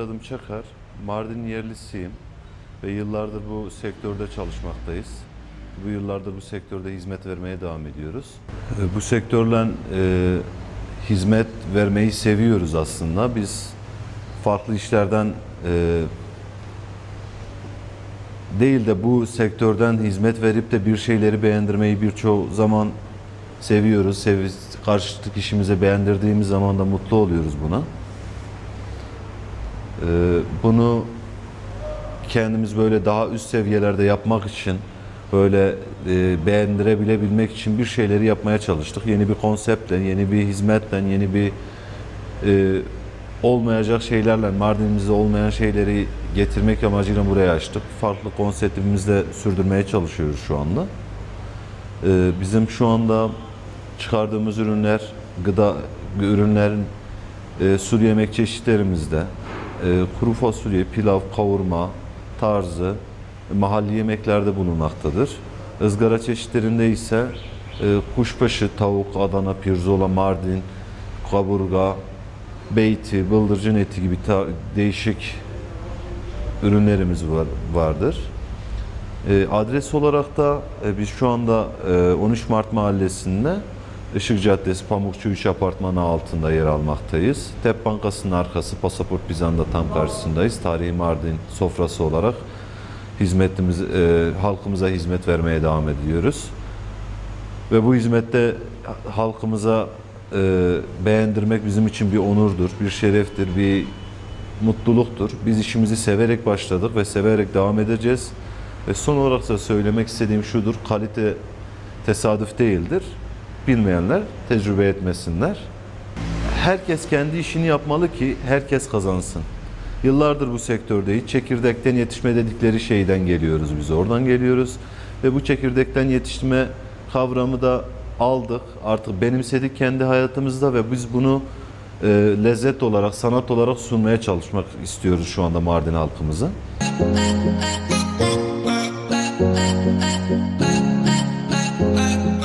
soyadım Çakar. Mardin yerlisiyim ve yıllardır bu sektörde çalışmaktayız. Bu yıllardır bu sektörde hizmet vermeye devam ediyoruz. E, Bu sektörle e, hizmet vermeyi seviyoruz aslında. Biz farklı işlerden e, değil de bu sektörden hizmet verip de bir şeyleri beğendirmeyi birçok zaman seviyoruz. Sevi karşılıklı işimize beğendirdiğimiz zaman da mutlu oluyoruz buna. Ee, bunu kendimiz böyle daha üst seviyelerde yapmak için böyle e, beğendirebilebilmek için bir şeyleri yapmaya çalıştık. Yeni bir konseptle, yeni bir hizmetle, yeni bir e, olmayacak şeylerle, Mardin'imizde olmayan şeyleri getirmek amacıyla buraya açtık. Farklı konseptimizde sürdürmeye çalışıyoruz şu anda. Ee, bizim şu anda çıkardığımız ürünler, gıda ürünlerin e, sulu yemek çeşitlerimizde e, kuru fasulye, pilav, kavurma tarzı mahalli yemeklerde bulunmaktadır. Izgara çeşitlerinde ise e, kuşbaşı, tavuk, Adana, pirzola, mardin, kaburga, beyti, bıldırcın eti gibi değişik ürünlerimiz var, vardır. E, adres olarak da e, biz şu anda e, 13 Mart Mahallesi'nde Işık Caddesi Pamukçu 3 apartmanı altında yer almaktayız. TEP Bankası'nın arkası Pasaport Bizan'da tam karşısındayız. Tarihi Mardin sofrası olarak hizmetimiz e, halkımıza hizmet vermeye devam ediyoruz. Ve bu hizmette halkımıza e, beğendirmek bizim için bir onurdur, bir şereftir, bir mutluluktur. Biz işimizi severek başladık ve severek devam edeceğiz. Ve son olarak da söylemek istediğim şudur, kalite tesadüf değildir. Bilmeyenler tecrübe etmesinler. Herkes kendi işini yapmalı ki herkes kazansın. Yıllardır bu sektördeyiz. Çekirdekten yetişme dedikleri şeyden geliyoruz biz. Oradan geliyoruz. Ve bu çekirdekten yetişme kavramı da aldık. Artık benimsedik kendi hayatımızda ve biz bunu e, lezzet olarak, sanat olarak sunmaya çalışmak istiyoruz şu anda Mardin halkımıza. Thank